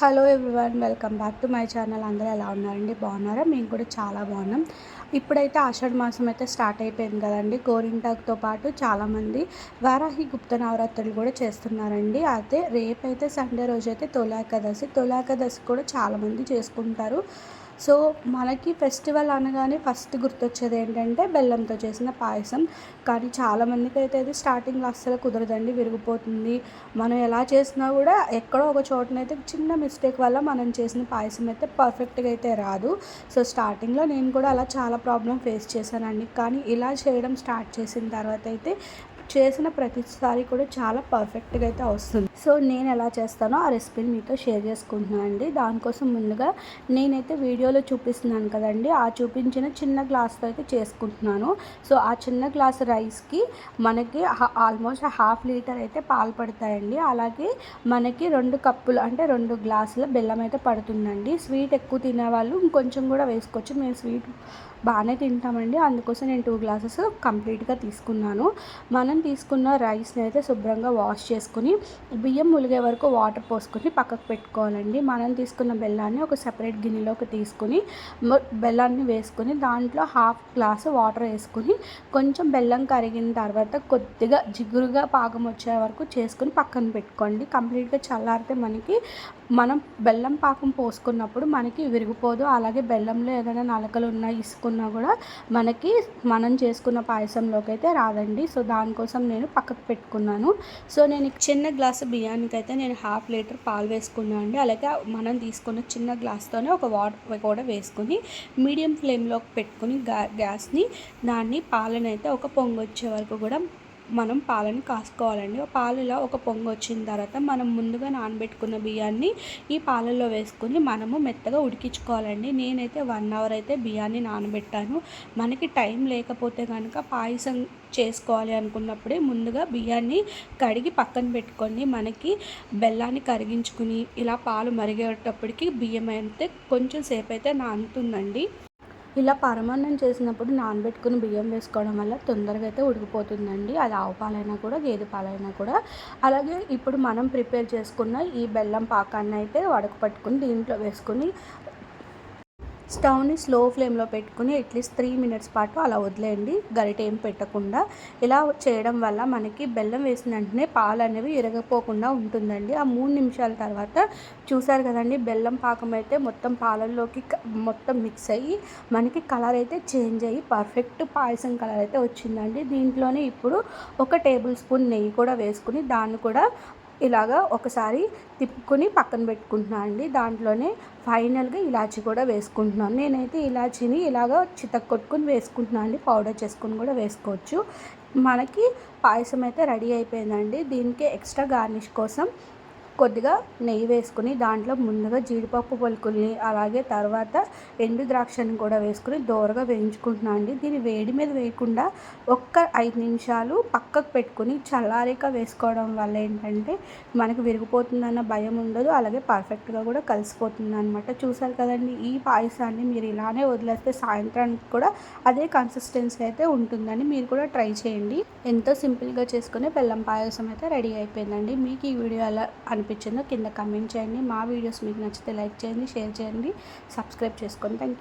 Hello everyone welcome back to my channel. అందరూ ఎలా ఉన్నారండి? బాగున్నారా? మేము కూడా చాలా బాగున్నాం. ఇప్పుడైతే ఆషాఢ మాసం అయితే స్టార్ట్ అయిపోయింది కదండి. గోరింటాకుతో పాటు చాలామంది వారాహి గుప్త నవరాత్రులు కూడా చేస్తున్నారండి. అయితే రేపైతే సండే రోజు అయితే తొలాకదశి తొలాకదశి కూడా చాలామంది చేసుకుంటారు. సో మనకి ఫెస్టివల్ అనగానే ఫస్ట్ గుర్తొచ్చేది ఏంటంటే బెల్లంతో చేసిన పాయసం. కానీ చాలామందికి అయితే అది స్టార్టింగ్లో అస్సలు కుదరదండి విరిగిపోతుంది. మనం ఎలా చేసినా కూడా ఎక్కడో ఒక చోటనైతే చిన్న మిస్టేక్ వల్ల మనం చేసిన పాయసం అయితే పర్ఫెక్ట్గా అయితే రాదు. సో స్టార్టింగ్లో నేను కూడా అలా చాలా ప్రాబ్లం ఫేస్ చేశానండి. కానీ ఇలా చేయడం స్టార్ట్ చేసిన తర్వాత అయితే చేసిన ప్రతిసారి కూడా చాలా పర్ఫెక్ట్గా అయితే వస్తుంది. సో నేను ఎలా చేస్తానో ఆ రెసిపీని మీతో షేర్ చేసుకుంటున్నాను అండి. దానికోసం ముందుగా నేనైతే వీడియోలో చూపిస్తున్నాను కదండి. ఆ చూపించిన చిన్న గ్లాస్తో అయితే చేసుకుంటున్నాను. సో ఆ చిన్న గ్లాస్ రైస్కి మనకి ఆల్మోస్ట్ హాఫ్ లీటర్ అయితే పాలు పడతాయండి. అలాగే మనకి రెండు కప్పులు అంటే రెండు గ్లాసుల బెల్లం అయితే పడుతుందండి. స్వీట్ ఎక్కువ తినేవాళ్ళు ఇంకొంచెం కూడా వేసుకోవచ్చు. మేము స్వీట్ బాగానే తింటామండి. అందుకోసం నేను టూ గ్లాసెస్ కంప్లీట్గా తీసుకున్నాను. మనం తీసుకున్న రైస్ని అయితే శుభ్రంగా వాష్ చేసుకుని బియ్యం ములిగే వరకు వాటర్ పోసుకొని పక్కకు పెట్టుకోవాలండి. మనం తీసుకున్న బెల్లాన్ని ఒక సెపరేట్ గిన్నెలోకి తీసుకుని బెల్లాన్ని వేసుకొని దాంట్లో హాఫ్ గ్లాసు వాటర్ వేసుకుని కొంచెం బెల్లం కరిగిన తర్వాత కొద్దిగా జిగురుగా పాకం వచ్చే వరకు చేసుకుని పక్కన పెట్టుకోండి. కంప్లీట్గా చల్లారితే మనకి మనం బెల్లం పాకం పోసుకున్నప్పుడు మనకి విరిగిపోదు. అలాగే బెల్లంలో ఏదైనా నలకలు ఉన్నా ఇసుకున్నా కూడా మనకి మనం చేసుకున్న పాయసంలోకి అయితే రాదండి. సో దానికోసం నేను పక్కకు పెట్టుకున్నాను. సో నేను చిన్న గ్లాసు బియ్యానికి అయితే నేను హాఫ్ లీటర్ పాలు వేసుకున్నాను అండి. అలాగే మనం తీసుకున్న చిన్న గ్లాస్తోనే ఒక వాటర్ కూడా వేసుకుని మీడియం ఫ్లేమ్లోకి పెట్టుకుని గ్యాస్ని దాన్ని పాలనైతే ఒక పొంగు వచ్చే వరకు కూడా మనం పాలను కాసుకోవాలండి. పాలు ఇలా ఒక పొంగు వచ్చిన తర్వాత మనం ముందుగా నానబెట్టుకున్న బియ్యాన్ని ఈ పాలలో వేసుకుని మనము మెత్తగా ఉడికించుకోవాలండి. నేనైతే వన్ అవర్ అయితే బియ్యాన్ని నానబెట్టాను. మనకి టైం లేకపోతే కనుక పాయసం చేసుకోవాలి అనుకున్నప్పుడే ముందుగా బియ్యాన్ని కడిగి పక్కన పెట్టుకొని మనకి బెల్లాన్ని కరిగించుకుని ఇలా పాలు మరిగేటప్పటికి బియ్యం అయితే కొంచెం సేపు అయితే నానుతుందండి. ఇలా పరమాన్నం చేసినప్పుడు నానబెట్టుకుని బియ్యం వేసుకోవడం వల్ల తొందరగా అయితే ఉడికిపోతుందండి. అది ఆవు పాలైనా కూడా గేదె పాలైనా కూడా. అలాగే ఇప్పుడు మనం ప్రిపేర్ చేసుకున్న ఈ బెల్లం పాకాన్ని అయితే వడకు పట్టుకుని దీంట్లో వేసుకుని స్టవ్ని స్లో ఫ్లేమ్లో పెట్టుకుని అట్లీస్ట్ త్రీ మినిట్స్ పాటు అలా వదిలేయండి. గరిట ఏం పెట్టకుండా. ఇలా చేయడం వల్ల మనకి బెల్లం వేసిన వెంటనే పాలు అనేవి ఇరగపోకుండా ఉంటుందండి. ఆ మూడు నిమిషాల తర్వాత చూసారు కదండి బెల్లం పాకం అయితే మొత్తం పాలల్లోకి మొత్తం మిక్స్ అయ్యి మనకి కలర్ అయితే చేంజ్ అయ్యి పర్ఫెక్ట్ పాయసం కలర్ అయితే వచ్చిందండి. దీంట్లోనే ఇప్పుడు ఒక టేబుల్ స్పూన్ నెయ్యి కూడా వేసుకుని దాన్ని కూడా ఇలాగా ఒకసారి తిప్పుకొని పక్కన పెట్టుకుంటున్నాను అండి. దాంట్లోనే ఫైనల్గా ఇలాచి కూడా వేసుకుంటున్నాను. నేనైతే ఇలాచీని ఇలాగ చితక్ కొట్టుకుని వేసుకుంటున్నాను అండి. పౌడర్ చేసుకుని కూడా వేసుకోవచ్చు. మనకి పాయసం అయితే రెడీ అయిపోయిందండి. దీనికి ఎక్స్ట్రా గార్నిష్ కోసం కొద్దిగా నెయ్యి వేసుకుని దాంట్లో ముందుగా జీడిపప్పు పలుకుల్ని అలాగే తర్వాత ఎండు ద్రాక్షని కూడా వేసుకుని దోరగా వేయించుకుంటున్నాను అండి. దీన్ని వేడి మీద వేయకుండా ఒక్క ఐదు నిమిషాలు పక్కకు పెట్టుకుని చల్లారిక వేసుకోవడం వల్ల ఏంటంటే మనకు విరిగిపోతుందన్న భయం ఉండదు అలాగే పర్ఫెక్ట్గా కూడా కలిసిపోతుంది అనమాట చూసారు కదండి ఈ పాయసాన్ని మీరు ఇలానే వదిలేస్తే సాయంత్రానికి కూడా అదే కన్సిస్టెన్సీ అయితే ఉంటుందని మీరు కూడా ట్రై చేయండి. ఎంతో సింపుల్గా చేసుకునే బెల్లం పాయసం అయితే రెడీ అయిపోయిందండి. మీకు ఈ వీడియో ఎలా అనిపించిందో కింద కమెంట్ చేయండి. మా వీడియోస్ మీకు నచ్చితే లైక్ చేయండి షేర్ చేయండి. సబ్స్క్రైబ్ చేసుకోండి థ్యాంక్ యూ